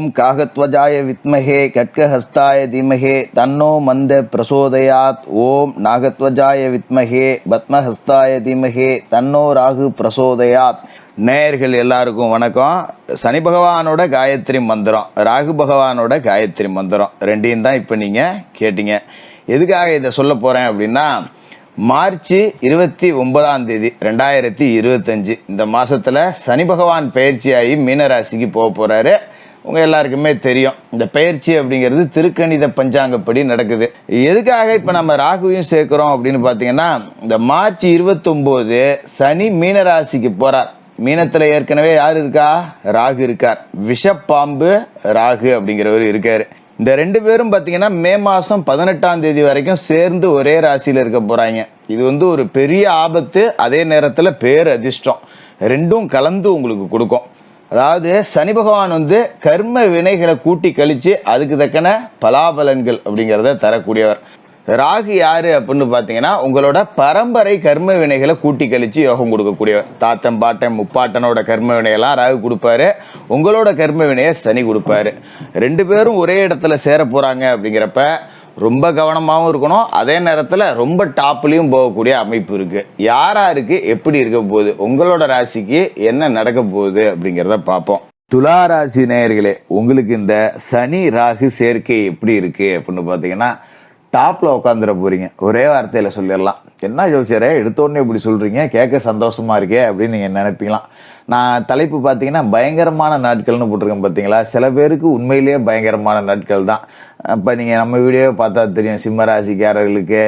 ஓம் காகத்வஜாய வித்மகே கட்கஹஸ்தாய தீமகே தன்னோ மந்த பிரசோதயாத். ஓம் நாகத்வஜாய வித்மகே பத்மஹஸ்தாய தீமகே தன்னோ ராகு பிரசோதயாத். நேயர்கள் எல்லாருக்கும் வணக்கம். சனி பகவானோட காயத்ரி மந்திரம் ராகு பகவானோட காயத்ரி மந்திரம் ரெண்டையும் தான் இப்போ நீங்கள் கேட்டீங்க. எதுக்காக இதை சொல்ல போகிறேன் அப்படின்னா மார்ச் இருபத்தி ஒன்பதாம் தேதி ரெண்டாயிரத்தி இருபத்தஞ்சு இந்த மாசத்துல சனி பகவான் பயிற்சியாகி மீனராசிக்கு போக போறாரு. உங்கள் எல்லாருக்குமே தெரியும். இந்த பயிற்சி அப்படிங்கிறது திருக்கணித பஞ்சாங்கப்படி நடக்குது. எதுக்காக இப்போ நம்ம ராகுவையும் சேர்க்குறோம் அப்படின்னு பார்த்தீங்கன்னா இந்த மார்ச் இருபத்தொம்போது சனி மீனராசிக்கு போகிறார் மீனத்தில் ஏற்கனவே யார் இருக்கா? ராகு இருக்கார். விஷப்பாம்பு ராகு அப்படிங்கிறவர் இருக்கார். இந்த ரெண்டு பேரும் பார்த்தீங்கன்னா மே மாதம் பதினெட்டாம் தேதி வரைக்கும் சேர்ந்து ஒரே ராசியில் இருக்க போகிறாங்க இது வந்து ஒரு பெரிய ஆபத்து அதே நேரத்தில் பேர் அதிர்ஷ்டம் ரெண்டும் கலந்து உங்களுக்கு கொடுக்கும். அதாவது சனி பகவான் வந்து கர்ம வினைகளை கூட்டி கழித்து அதுக்கு தக்கன பலாபலன்கள் அப்படிங்கிறத தரக்கூடியவர். ராகு யாரு அப்படின்னு பார்த்தீங்கன்னா உங்களோட பரம்பரை கர்ம வினைகளை கூட்டி கழிச்சு யோகம் கொடுக்கக்கூடியவர். தாத்தன் பாட்டன் முப்பாட்டனோட கர்ம வினையெல்லாம் ராகு கொடுப்பாரு. உங்களோட கர்ம வினையை சனி கொடுப்பாரு. ரெண்டு பேரும் ஒரே இடத்துல சேர போகிறாங்க அப்படிங்கிறப்ப ரொம்ப கவனமாகவும் இருக்கணும். அதே நேரத்தில் ரொம்ப டாப்லேயும் போகக்கூடிய அமைப்பு இருக்குது யாராருக்கு எப்படி இருக்க போகுது உங்களோட ராசிக்கு என்ன நடக்க போகுது அப்படிங்கிறத பார்ப்போம். துலா ராசி நேயர்களே உங்களுக்கு இந்த சனி ராகு சேர்க்கை எப்படி இருக்குது அப்படின்னு பார்த்தீங்கன்னா டாப்பில் உட்காந்துட போகிறீங்க ஒரே வார்த்தையில் சொல்லிடலாம். என்ன ஜோசியரே எடுத்தோடனே இப்படி சொல்கிறீங்க கேட்க சந்தோஷமாக இருக்கே அப்படின்னு நீங்கள் நினைப்பீங்களாம். நான் தலைப்பு பார்த்தீங்கன்னா பயங்கரமான நாட்கள்னு போட்டிருக்கேன் பார்த்தீங்களா? சில பேருக்கு உண்மையிலேயே பயங்கரமான நாட்கள் தான். இப்போ நீங்கள் நம்ம வீடியோவை பார்த்தா தெரியும் சிம்ம ராசிக்காரர்களுக்கு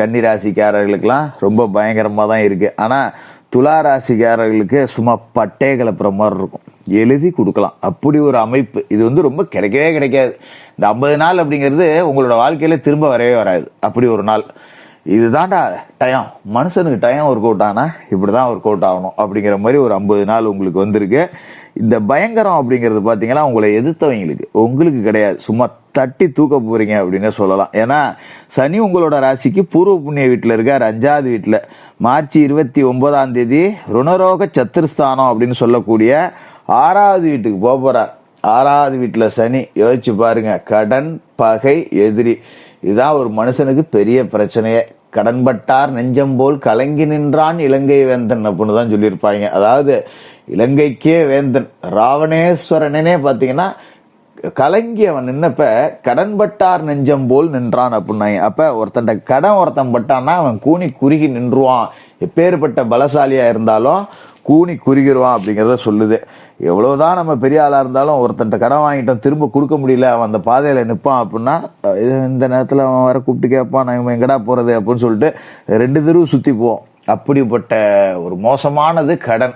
கன்னி ராசிக்காரர்களுக்கெல்லாம் ரொம்ப பயங்கரமாக தான் இருக்குது ஆனால் துலா ராசிக்காரர்களுக்கு சும்மா பட்டே கிளப்புற மாதிரி இருக்கும். எழுதி கொடுக்கலாம். அப்படி ஒரு அமைப்பு. இது வந்து ரொம்ப கிடைக்கவே கிடைக்காது. இந்த ஐம்பது நாள் அப்படிங்கிறது உங்களோட வாழ்க்கையில திரும்ப வரவே வராது. அப்படி ஒரு நாள். இதுதான்டா டயம் மனுஷனுக்கு டயம் ஒர்க் அவுட் ஆனா இப்படிதான் ஒர்க் அவுட் ஆகணும். அப்படிங்கிற மாதிரி ஒரு ஐம்பது நாள் உங்களுக்கு வந்திருக்கு. இந்த பயங்கரம் அப்படிங்கிறது பார்த்தீங்கன்னா உங்களை எதிர்த்தவங்களுக்கு. உங்களுக்கு கிடையாது. சும்மா தட்டி தூக்க போறீங்க அப்படின்னு சொல்லலாம். ஏன்னா சனி உங்களோட ராசிக்கு பூர்வ புண்ணிய வீட்டில் இருக்கார் அஞ்சாவது வீட்டில். மார்ச் இருபத்தி ஒன்பதாம் தேதி ருணரோக சத்துருஸ்தானம் அப்படின்னு சொல்லக்கூடிய ஆறாவது வீட்டுக்கு போக போறார். ஆறாவது வீட்டில் சனி யோசிச்சு பாருங்க கடன் பகை எதிரி. இதுதான் ஒரு மனுஷனுக்கு பெரிய பிரச்சனையே. கடன்பட்டார் நெஞ்சம் போல் கலங்கி நின்றான் இலங்கை வேந்தன் அப்படின்னு தான் சொல்லியிருப்பாங்க. அதாவது இலங்கைக்கே வேந்தன் ராவணேஸ்வரனே பார்த்தீங்கன்னா கலங்கி அவன் நின்னப்ப கடன்பட்டார் நெஞ்சம் போல் நின்றான் அப்படின்னாங்க. அப்போ ஒருத்தன் கடன் ஒருத்தன் பட்டான்னா அவன் கூனி குறுகி நின்றுவான். எப்பேற்பட்ட பலசாலியாக இருந்தாலும் கூனி குறுகிடுவான் அப்படிங்கிறத சொல்லுது. எவ்வளவுதான் நம்ம பெரிய ஆளா இருந்தாலும் ஒருத்தன்ட்ட கடன் வாங்கிட்டோம் திரும்ப கொடுக்க முடியல அவன் அந்த பாதையில நிற்பான் அப்படின்னா இந்த நேரத்துல அவன் வர கூப்பிட்டு கேட்பான் நான் எங்கடா போறது அப்படின்னு சொல்லிட்டு ரெண்டு தெருவு சுத்தி போவோம். அப்படிப்பட்ட ஒரு மோசமானது கடன்.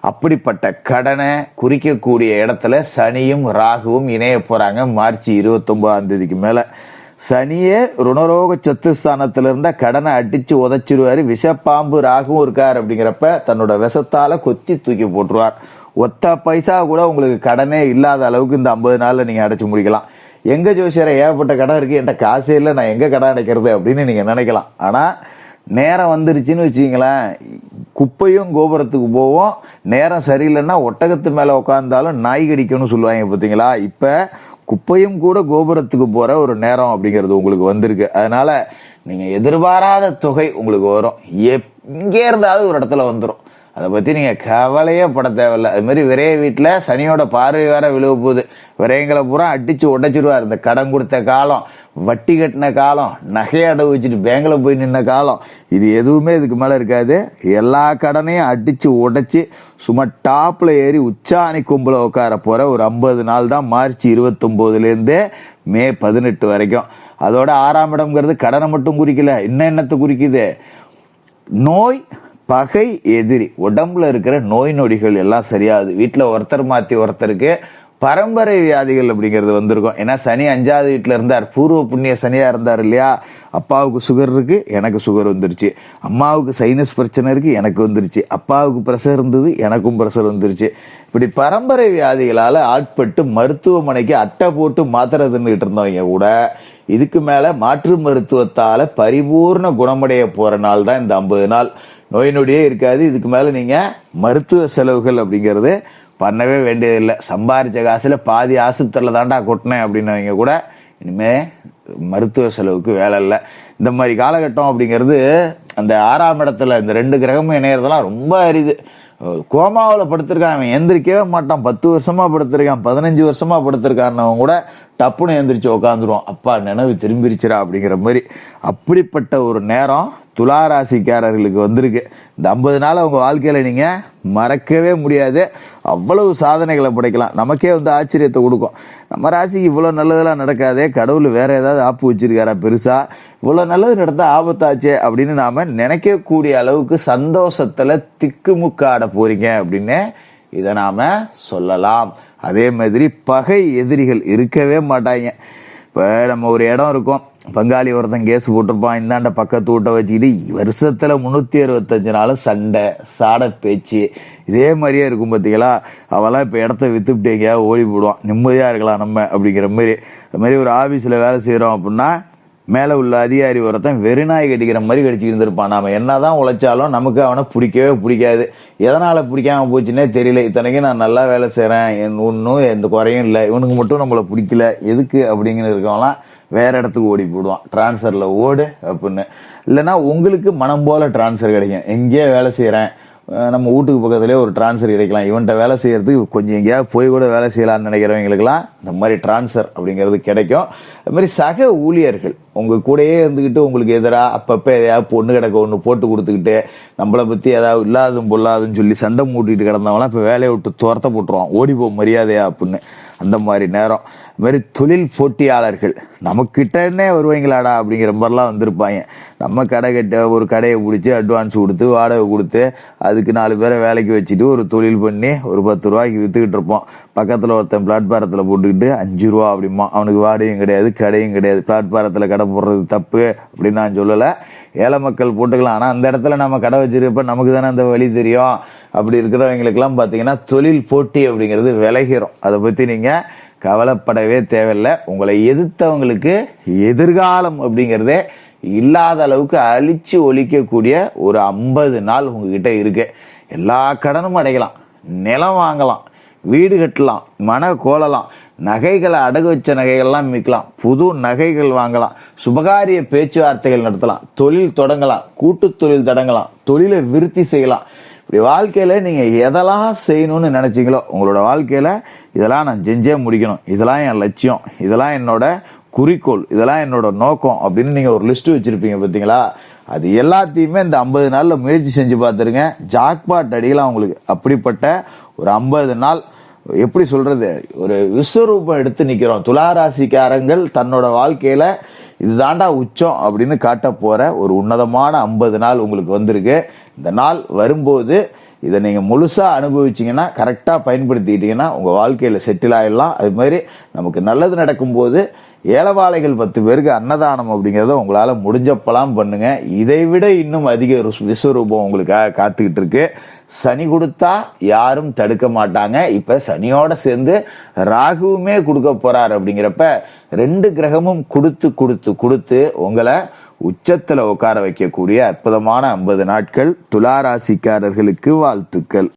அப்படிப்பட்ட கடனை குறிக்கக்கூடிய இடத்துல சனியும் ராகுவும் இணைய போறாங்க. மார்ச் இருபத்தொன்பதாம் தேதிக்கு மேலே. சனியே ருணரோக சத்துஸ்தானத்துல இருந்த கடனை அடிச்சு உதைச்சிருவாரு. விஷப்பாம்பு ராகுவும் இருக்கார் அப்படிங்கிறப்ப தன்னோட விஷத்தால கொத்தி தூக்கி போட்டுருவார். ஒத்த பைசா கூட உங்களுக்கு கடனே இல்லாத அளவுக்கு இந்த ஐம்பது நாளில் நீங்கள் அடைச்சி முடிக்கலாம். எங்கள் ஜோசியரை ஏகப்பட்ட கடன் இருக்குது என்கிட்ட காசே இல்லை நான் எங்கே கடன் அடைக்கிறது அப்படின்னு நீங்கள் நினைக்கலாம். ஆனால் நேரம் வந்துருச்சுன்னு வச்சுங்களேன் குப்பையும் கோபுரத்துக்கு போவோம். நேரம் சரியில்லைன்னா ஒட்டகத்து மேலே உட்காந்தாலும் நாய் கடிக்கணும்னு சொல்லுவாங்க பார்த்தீங்களா இப்போ குப்பையும் கூட கோபுரத்துக்கு போற ஒரு நேரம் அப்படிங்கிறது உங்களுக்கு வந்திருக்கு. அதனால நீங்க எதிர்பாராத தொகை உங்களுக்கு வரும். எங்கே இருந்தாலும் ஒரு இடத்துல வந்துடும் அதை பத்தி நீங்க கவலையே பட தேவையில்ல. அது மாதிரி விரைய வீட்டில் சனியோட பார்வை வேற விழுவ போகுது. விரயங்களை பூரா அடிச்சு உடைச்சிருவார். இந்த கடன் கொடுத்த காலம் வட்டி கட்டின காலம் நகையை அடவு வச்சுட்டு பேங்கில் போய் நின்ன காலம் இது எதுவுமே இதுக்கு மேலே இருக்காது. எல்லா கடனையும் அடித்து உடைச்சி சும்மா டாப்பில் ஏறி உச்சாணி கும்பல உட்கார போகிற ஒரு ஐம்பது நாள் தான் மார்ச் இருபத்தொம்போதுலேருந்தே மே பதினெட்டு வரைக்கும். அதோட ஆறாம் இடம்ங்கிறது கடனை மட்டும் குறிக்கல இன்னும் என்னத்தை குறிக்குது? நோய் பகை எதிரி. உடம்புல இருக்கிற நோய் நொடிகள் எல்லாம் சரியாகுது வீட்டில் ஒருத்தர் மாற்றி ஒருத்தருக்கு பரம்பரை வியாதிகள் அப்படிங்கிறது வந்திருக்கும். ஏன்னா சனி அஞ்சாவது வீட்டில் இருந்தார். பூர்வ புண்ணிய சனியாக இருந்தார் இல்லையா? அப்பாவுக்கு சுகர் இருக்கு எனக்கு சுகர் வந்துருச்சு. அம்மாவுக்கு சைனஸ் பிரச்சனை இருக்கு எனக்கு வந்துருச்சு. அப்பாவுக்கு ப்ரெஷர் இருந்தது எனக்கும் ப்ரெஷர் வந்துருச்சு. இப்படி பரம்பரை வியாதிகளால் ஆட்பட்டு மருத்துவமனைக்கு அட்டை போட்டு மாத்திரை தின்னுட்டு இருந்தவங்க கூட இதுக்கு மேலே மாற்று மருத்துவத்தால் பரிபூர்ண குணமடைய போகிற நாள் தான் இந்த ஐம்பது நாள். நோய் நொடியே இருக்காது. இதுக்கு மேலே நீங்கள் மருத்துவ செலவுகள் அப்படிங்கிறது பண்ணவே வேண்டியதில்லை. சம்பாதிச்ச காசில் பாதி ஆஸ்பத்திரியில் தாண்டா கொட்டினேன் அப்படின்னவங்க கூட இனிமே மருத்துவ செலவுக்கு வேலை இல்லை. இந்த மாதிரி காலகட்டம் அப்படிங்கிறது அந்த ஆறாம் இடத்துல இந்த ரெண்டு கிரகமும் இணையறதெல்லாம் ரொம்ப அரிது. கோமாவில் படுத்திருக்கான் அவன் எந்திரிக்கவே மாட்டான். பத்து வருஷமாக படுத்திருக்கான் பதினஞ்சு வருஷமாக படுத்திருக்கான்னவன் கூட டப்புன்னு எந்திரிச்சு உக்காந்துருவான். அப்பா நினைவு திரும்பிருச்சிரா அப்படிங்கிற மாதிரி. அப்படிப்பட்ட ஒரு நேரம் துலா ராசிக்காரர்களுக்கு வந்திருக்கு. இந்த ஐம்பது நாள் அவங்க வாழ்க்கையில் நீங்கள் மறக்கவே முடியாது. அவ்வளவு சாதனைகளை படைக்கலாம். நமக்கே வந்து ஆச்சரியத்தை கொடுக்கும். நம்ம ராசிக்கு இவ்வளோ நல்லதெல்லாம் நடக்காதே கடவுள் வேற ஏதாவது ஆப்பு வச்சிருக்காரா பெருசா? இவ்வளோ நல்லது நடந்தால் ஆபத்தாச்சே அப்படின்னு நாம் நினைக்கக்கூடிய அளவுக்கு சந்தோஷத்தில் திக்குமுக்காட போகிறீங்க அப்படின்னு இதை நாம் சொல்லலாம். அதே மாதிரி பகை எதிரிகள் இருக்கவே மாட்டாங்க. இப்போ நம்ம ஒரு இடம் இருக்கும். பங்காளி ஒருத்தன் கேஸ் போட்டிருப்பான். இந்தாண்ட பக்கத்து வீட்டை வச்சுக்கிட்டு வருஷத்தில் முந்நூற்றி அறுபத்தஞ்சு நாளும் சண்டை சாட பேச்சு. இதே மாதிரியே இருக்கும் பார்த்தீங்களா அவெல்லாம் இப்போ இடத்த வித்துவிட்டு எங்கேயாவது ஓடி போடுவான். நிம்மதியாக இருக்கலாம் நம்ம அப்படிங்கிற மாதிரி. அது மாதிரி ஒரு ஆஃபீஸில் வேலை செய்கிறோம் அப்படின்னா மேலே உள்ள அதிகாரி ஒருத்தன் வெறிநாய் கடிக்கிற மாதிரி கடிச்சிட்டு இருந்திருப்பான். நாம என்னதான் உழைச்சாலும் நமக்கு அவனை பிடிக்கவே பிடிக்காது. எதனால பிடிக்காம போச்சுன்னே தெரியல. இத்தனைக்கும் நான் நல்லா வேலை செய்கிறேன் என் ஒன்றும் எந்த குறையும் இல்லை. இவனுக்கு மட்டும் நம்மளை பிடிக்கல. எதுக்கு அப்படிங்கன்னு இருக்கவங்களாம் வேற இடத்துக்கு ஓடி போடுவான் டிரான்ஸ்ஃபரில் ஓடு அப்படின்னு. இல்லைன்னா உங்களுக்கு மனம் போல டிரான்ஸ்ஃபர் கிடைக்கும். எங்கேயே வேலை செய்கிறேன் நம்ம வீட்டுக்கு பக்கத்துலேயே ஒரு டிரான்ஸ்ஃபர் கிடைக்கலாம். இவன்கிட்ட வேலை செய்கிறதுக்கு கொஞ்சம் எங்கேயாவது போய் கூட வேலை செய்யலாம்னு நினைக்கிறவங்களுக்குலாம் இந்த மாதிரி டிரான்ஸ்ஃபர் அப்படிங்கிறது கிடைக்கும். அது மாதிரி சக ஊழியர்கள் உங்கள் கூடயே இருந்துக்கிட்டு உங்களுக்கு எதிராக அப்பப்போ எதையாவது பொண்ணு கிடக்க ஒன்று போட்டு கொடுத்துக்கிட்டு நம்மளை பற்றி ஏதாவது இல்லாதும் பொல்லாதுன்னு சொல்லி சண்டை மூட்டிட்டு கிடந்தவங்களாம் இப்போ வேலையை விட்டு துரத்த போட்டுருவான். ஓடி போ மரியாதையா அப்படின்னு. அந்த மாதிரி நேரம். மாதிரி தொழில் போட்டியாளர்கள் நமக்கிட்டே வருவீங்களாடா? அப்படிங்கிற மாதிரிலாம் வந்திருப்பாங்க. நம்ம கடை கட்ட ஒரு கடையை பிடிச்சி அட்வான்ஸ் கொடுத்து வாடகை கொடுத்து அதுக்கு நாலு பேரை வேலைக்கு வச்சுட்டு ஒரு தொழில் பண்ணி ஒரு பத்து ரூபாய்க்கு விற்றுக்கிட்டு இருப்போம். பக்கத்தில் ஒருத்தன் பிளாட்பாரத்தில் போட்டுக்கிட்டு அஞ்சு ரூபா அப்படிமா அவனுக்கு வாடகையும் கிடையாது கடையும் கிடையாது. பிளாட்பாரத்தில் கடை போடுறது தப்பு அப்படின்னு நான் சொல்லலை. ஏழை மக்கள் போட்டுக்கலாம். ஆனால் அந்த இடத்துல நம்ம கடை வச்சிருக்கப்ப நமக்கு தானே அந்த வழி தெரியும். அப்படி இருக்கிறவங்களுக்கெல்லாம் பார்த்தீங்கன்னா தொழில் போட்டி அப்படிங்கிறது விலகிறோம் அதை பற்றி நீங்கள் கவலைப்படவே தேவையில்லை. உங்களை எதிர்த்தவங்களுக்கு எதிர்காலம் அப்படிங்கிறதே இல்லாத அளவுக்கு அழிச்சு ஒழிக்கக்கூடிய ஒரு ஐம்பது நாள் உங்ககிட்ட இருக்கு. எல்லா கடனும் அடைக்கலாம் நிலம் வாங்கலாம். வீடு கட்டலாம் மன கோலலாம் நகைகளை அடகு வச்ச நகைகள்லாம் மீட்கலாம் புது நகைகள் வாங்கலாம் சுபகாரிய பேச்சுவார்த்தைகள் நடத்தலாம் தொழில் தொடங்கலாம் கூட்டு தொழில் தொடங்கலாம் தொழிலை விருத்தி செய்யலாம். இப்படி வாழ்க்கையில நீங்க எதெல்லாம் செய்யணும்னு நினைச்சீங்களோ உங்களோட வாழ்க்கையில இதெல்லாம் நான் செஞ்சே முடிக்கணும். இதெல்லாம் என் லட்சியம். இதெல்லாம் என்னோட குறிக்கோள். இதெல்லாம் என்னோட நோக்கம் அப்படின்னு நீங்க ஒரு லிஸ்ட் வச்சிருப்பீங்க பார்த்தீங்களா? அது எல்லாத்தையுமே இந்த ஐம்பது நாளில் முயற்சி செஞ்சு பார்த்துருங்க. ஜாக்பாட் அடிகளாக உங்களுக்கு அப்படிப்பட்ட ஒரு ஐம்பது நாள் எப்படி சொல்றது? ஒரு விஸ்வரூபம் எடுத்து நிற்கிறோம் துளாராசிக்காரங்கள் தன்னோட வாழ்க்கையில இதுதாண்டா உச்சம் அப்படின்னு காட்ட போற ஒரு உன்னதமான ஐம்பது நாள் உங்களுக்கு வந்திருக்கு. இந்த நாள் வரும்போது இதை நீங்கள் முழுசாக அனுபவிச்சீங்கன்னா கரெக்டாக பயன்படுத்திக்கிட்டிங்கன்னா உங்கள் வாழ்க்கையில் செட்டில் ஆகிடலாம் அது மாதிரி நமக்கு நல்லது நடக்கும்போது ஏலவாளைகள் பத்து பேருக்கு அன்னதானம் அப்படிங்கிறத உங்களால் முடிஞ்சப்பலாம் பண்ணுங்க. இதை விட இன்னும் அதிக விஸ்வரூபம் உங்களுக்காக காத்துக்கிட்டு இருக்கு. சனி கொடுத்தா யாரும் தடுக்க மாட்டாங்க. இப்ப சனியோட சேர்ந்து ராகுவுமே கொடுக்க போகிறார் அப்படிங்கிறப்ப ரெண்டு கிரகமும் கொடுத்து கொடுத்து கொடுத்து உங்களை உச்சத்துல உட்கார வைக்கக்கூடிய அற்புதமான ஐம்பது நாட்கள் துளாராசிக்காரர்களுக்கு வாழ்த்துக்கள்.